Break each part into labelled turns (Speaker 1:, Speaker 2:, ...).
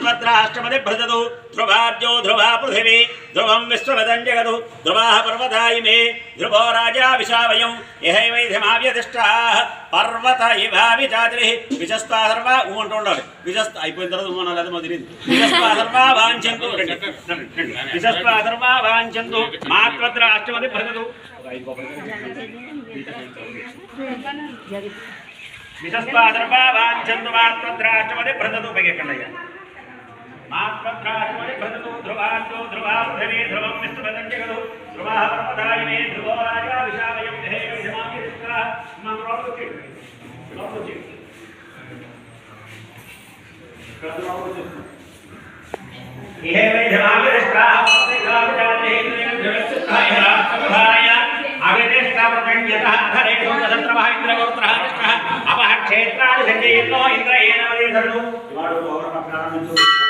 Speaker 1: మాత్వద్రాష్టమది భ్రజదు ధ్రువార్జో ధ్రువా పృథివీ ధ్రువం విశ్వవదం జగదు ధ్రువాः పర్వతాయిమే ధ్రువో రాజా విశావయం యహైవైధమావ్యతిష్టా పర్వత ఇవావిచాతిరి విశస్తా సర్వ ఊ అంటూ ఉండాలి విశస్త అయిపోయిన తర్వాత ఊ అనాలి అది మాకు తెలియదు విశస్తా సర్వ వాంఛంతు రండి, రండి, రండి. విశస్తా సర్వ వాంఛంతు మాత్వద్రాష్టమది భ్రజదు విశస్పాదర్భావాంఛందు మాత్రద్రాష్టమది భ్రదతు పైకెక్కండి మాత్రద్రాష్టమది భ్రదతు ధ్రువాంతో ధ్రువా मात्मभ्राश्वरे भजतो ध्रुवाचो ध्रुवाधरे ध्रुवं मिश्रभदज्ञगदो ध्रुवाः पर्वतायिने ध्रुवो राजा विशावयं देहे विधमामि ऋषा मम रोचते रोचते इहे वै धमामि ऋषा अपने गावजाने इंद्रियं जगत्सुखाया समभाया अग्रे स्थापतन्यतः धरे गोत्रः इन्द्रगोत्रः कृष्णः अपः क्षेत्राणि सञ्जयन्नो इन्द्र एनवदे धनु इवाडो पौरम प्राणमितो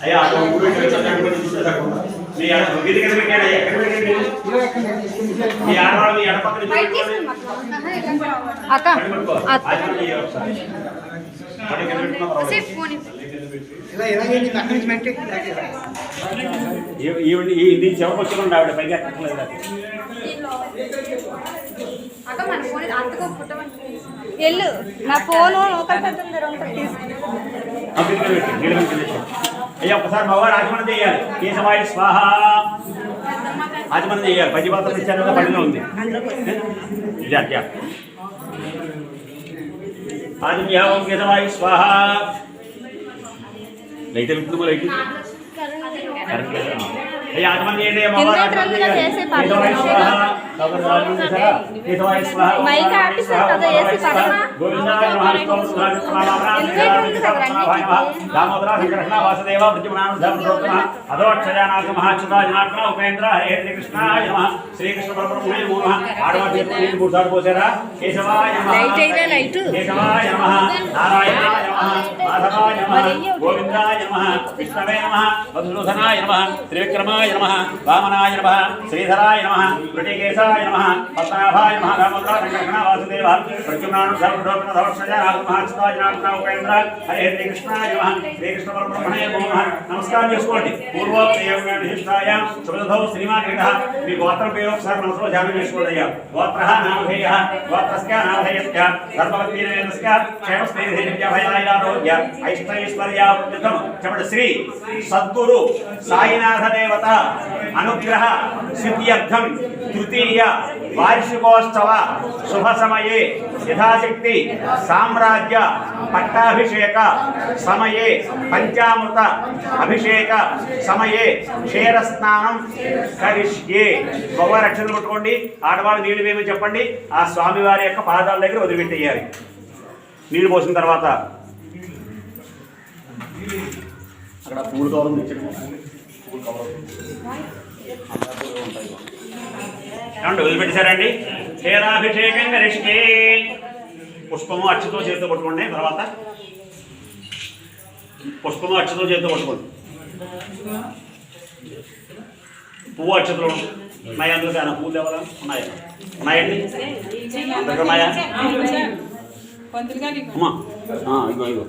Speaker 1: అయ్యా మీ వీధి కింద పెట్టాడు ఎక్కడ పెట్టండి మీ ఆడవాళ్ళు మీ
Speaker 2: అక్క
Speaker 1: ఆవిడ పైగా ఎక్కట్లేదు
Speaker 2: నా ఫోను లోకల్ పెద్ద
Speaker 1: అయ్యా ఒకసారి మగవారు ఆచమనం చేయాలి కేశవాయి స్వాహ ఆచమనం చేయాలి పది పాత్రలు ఇచ్చారు కదా పడిలో ఉంది యా, యా. ఆదిమ్యావం కేశవాయి స్వాహ లైట్ వెళ్తుంది లైట్ కరెంట్ లేదు. అయ్యా ఆచమనం చేయండి అమ్మవారు ఆచమనం
Speaker 2: ఇన్వర్టర్
Speaker 1: చేయాలి.
Speaker 2: చేసే పని
Speaker 1: కేశవాయి స్వాహ కాబట్టి నాలుగు చేశారా? కేశవాయి స్వాహ
Speaker 2: మైక్ ఆపిస్తారు కదా, వేసి పడమా?
Speaker 1: గోవిందాయ నమః స్తోత్రం దామోదర సంకృష్ణ వాసుదేవ అదోక్షయానాథ మహాచ్యుతాజనాథ ఉపేంద్ర హరే హరే కృష్ణాయ నమః. శ్రీకృష్ణ పరబ్రహ్మణే నమః. ఆడవాటి మూడు సార్లు పోసారా. కేశవాయ. కేశవాయ నారాయణాయ మాధవాయ గోవిందాయ నమః. విష్ణవే నమః. మధుసూదనాయ నమః. త్రివిక్రమాయ నమః. వామనాయ నమః. శ్రీధరాయ నమః. వృటికేశాయ నమః పద్మనాభాయ నమః దామోదర సంకృష్ణ వాసుదేవ ప్రత్యుమ్నాను ధర్మోత్తమ ధర్మశ్రజనాథ మహాచ్యుతాజనాథ ఉపేంద్ర హరే హరే కృష్ణాయ నమః శ్రీకృష్ణ పరబ్రహ్మణే నమః నమస్కారం చేసుకోండి పూర్వోక్తయోగనిష్టాయ సుమధౌ శ్రీమాన్ మీ గోత్రం పేరు ఒకసారి మనసులో ధ్యానం చేసుకోండి అయ్యా గోత్ర నామధేయ గోత్రస్య నామధేయస్య ధర్మవతీరేంద్రస్య క్షేమస్థైర్యభయారోగ్య ఐష్టైశ్వర్యావృద్ధం చెప్పండి శ్రీ సద్గురు సాయినాథ దేవత అనుగ్రహ సిద్ధ్యర్థం తృతీయ వార్షికోత్సవ శుభ సమయే యథాశక్తి సామ్రాజ్య పట్టాభిషేక సమయే పంచామృత అభిషేక సమయే క్షీరస్నానం కరిష్యే. గొప్ప రక్షణ పట్టుకోండి ఆడవాళ్ళు నీళ్ళు వేయమని చెప్పండి ఆ స్వామివారి యొక్క పాదాల దగ్గర వదిలిపెట్టేయాలి. నీళ్ళు పోసిన తర్వాత. అక్కడ పూలు కవర్ పూలు కవర్ ఏమండి వదిలిపెట్టేశారండి. క్షీరాభిషేకం కరిష్కే. పుష్పము అచ్చుతో చేతితో పట్టుకోండి తర్వాత. పుష్పము అచ్చుతో చేతితో పట్టుకోండి. పువ్వు అక్షతలు ఉన్నాయి అందులో కానీ పూలు ఎవరా ఉన్నాయా? ఉన్నాయండి దగ్గర ఉన్నాయా? అమ్మా. ఇగో ఇగో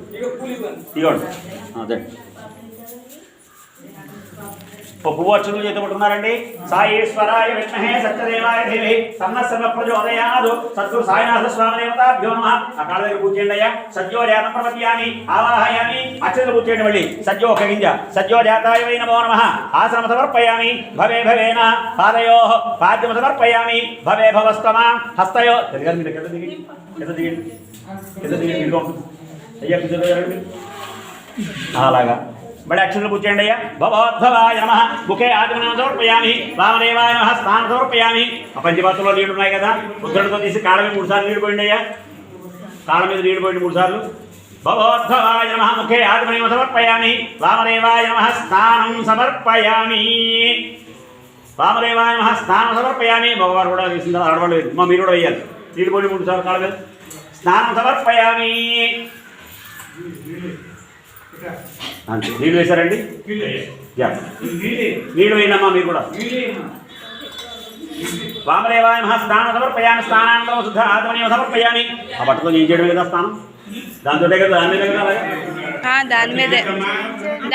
Speaker 1: ఇగోండి అదే. ఓ పువ్వు అక్షతలు సాయేశ్వరాయ విష్ణహే సత్యదేవాయ దేవి. సన్న ప్రజోదయాదు ప్రచోదయాదు. సద్గురు సాయినాథ స్వామి దేవతాభ్యో నమః. అకాల దగ్గర కూర్చేయండి అయ్యా. సద్యో ప్రపత్యాన్ని ప్రపత్యామి ఆవాహయామి. అక్షతలు పూజ మళ్ళీ. సద్యో ఒక గింజ సద్యో వై నమో నమ. ఆశ్రమ సమర్పయామి. భవే భవేన. పాదయో పాద్యమ సమర్పయామి. భవే భవస్తమ. హస్తయో. దగ్గర మీరు కింద దిగి. కింద దిగండి. కింద దిగండి అయ్యా కింద అలాగా. బడి అక్షరాలు పూచేయండి అయ్యా భవోద్భవాయ నమ ముఖే ఆదిమనం సమర్పయామి రామదేవాయ నమ స్నానం సమర్పయామి ఆ పంచపాత్రలో నీళ్ళు ఉన్నాయి కదా ఉద్దడితో తీసి కాళ్ళ మీద మూడు సార్లు నీళ్ళు పోయిండి అయ్యా కాళ్ళ మీద నీళ్ళు పోయింది మూడు సార్లు భగవద్భవాయ నమ ముఖే ఆదిమనం సమర్పయామి రామదేవాయ నమ స్నానం సమర్పయామి రామదేవాయ నమ స్నానం సమర్పయామి మగవారు కూడా వేసిందా ఆడవాళ్ళు మా మీరు కూడా వేయాలి నీళ్ళు పోయి మూడు సార్లు కాళ్ళ మీద స్నానం సమర్పయామి అంతే. నీళ్ళు వేశారండి? యా. నీళ్ళు వేయండమ్మా మీరు కూడా. వామదేవాయ నమ స్నానం సమర్పయామి స్నానానంతరం శుద్ధ ఆత్మనేమ సమర్పయామి. ఆ బట్టతో ఏం చేయడమే కదా స్నానం? దాంతో కదా దాని మీద కదా
Speaker 2: దాని మీదే.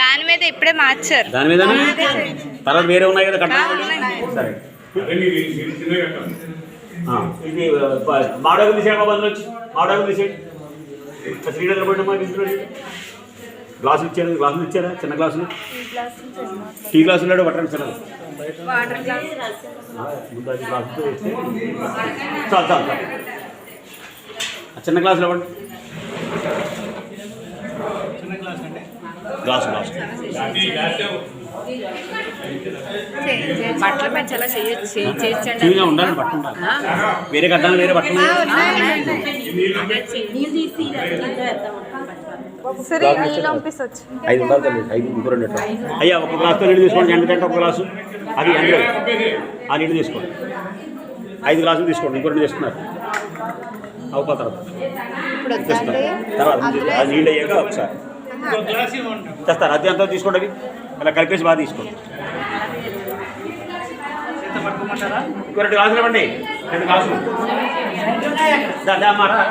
Speaker 2: దాని మీద ఇప్పుడే మార్చారు.
Speaker 1: దాని మీద తర్వాత వేరే ఉన్నాయి కదా
Speaker 2: ఉన్నాయి.
Speaker 1: సరే. ఇది మాడకు తీసేయమ్మా బంధువులు వచ్చి. మాడకు తీసేయండి. శ్రీనగర్ పోయినమ్మా తీసుకురండి గ్లాసులు ఇచ్చారు గ్లాసులు ఇచ్చారా? చిన్న గ్లాసులు? టీ గ్లాసులు లేడు పట్టండి చిన్న
Speaker 2: వాటర్ గ్లాస్
Speaker 1: ముందు అది గ్లాసుతో చాలు చాలు చాలు. చిన్న గ్లాసులు ఇవ్వండి గ్లాసు గ్లాసు.
Speaker 2: బట్టలు పెంచేలా చేయొచ్చు చేయించండి
Speaker 1: చిన్నగా ఉండాలి బట్ట ఉండాలి. వేరే కట్టాలి వేరే బట్ట ఐదు ఉండాలి తల్లి ఐదు ఇంకో రెండు? అయ్యా ఒక గ్లాస్తో నీళ్ళు తీసుకోండి. ఎండ తింటే ఒక గ్లాసు అది అందులో. ఆ నీళ్ళు తీసుకోండి. ఐదు గ్లాసులు తీసుకోండి. ఇంకో రెండు తీసుకున్నారు అవుతా తర్వాత తర్వాత
Speaker 2: అందులో
Speaker 1: ఆ నీళ్ళు అయ్యాక ఒకసారి. తెస్తారు అది అంతా తీసుకోండి అవి. అలా కలిపేసి బాగా తీసుకోండి. ఇంకో రెండు గ్లాసులు ఇవ్వండి. రెండు గ్లాసులు దా, దా, అమ్మా, రా.